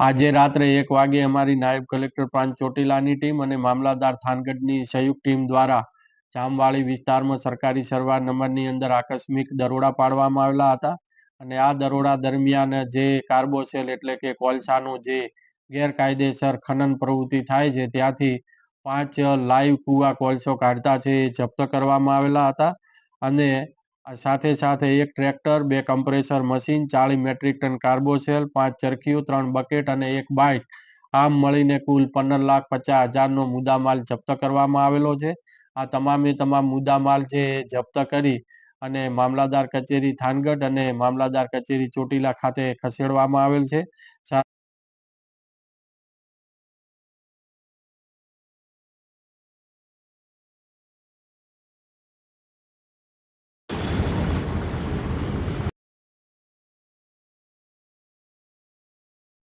આજે રાત્રે એક વાગે અમારી નાયબ કલેક્ટર પ્રાંત ચોટીલાની ટીમ અને મામલાદાર થાનગઢની સંયુક્ત ટીમ દ્વારા જામવાળી વિસ્તારમાં સરકારી સરવાર નંબરની અંદર આકસ્મિક દરોડા પાડવામાં આવેલા હતા અને આ દરોડા દરમિયાન જે કાર્બોસેલ એટલે કે કોલસાનું જે ગેરકાયદેસર ખનન પ્રવૃત્તિ થાય છે, ત્યાંથી પાંચ લાઈવ કુવા કોલસો કાઢતા છે એ જપ્ત કરવામાં આવેલા હતા અને સાથે સાથે એક ટ્રેક્ટર, બે કમ્પ્રેસર મશીન ચાલીસ મેટ્રિક ટન કાર્બોસેલ, પાંચ ચરખીઓ ત્રણ બકેટ અને એક બાઇક. આમ મળીને કુલ પંદર લાખ પચાસ હજારનો મુદ્દામાલ જપ્ત કરવામાં આવેલો છે. આ તમામે તમામ મુદ્દામાલ છે એ જપ્ત કરી અને મામલાદાર કચેરી થાનગઢ અને મામલાદાર કચેરી ચોટીલા ખાતે ખસેડવામાં આવેલ છે.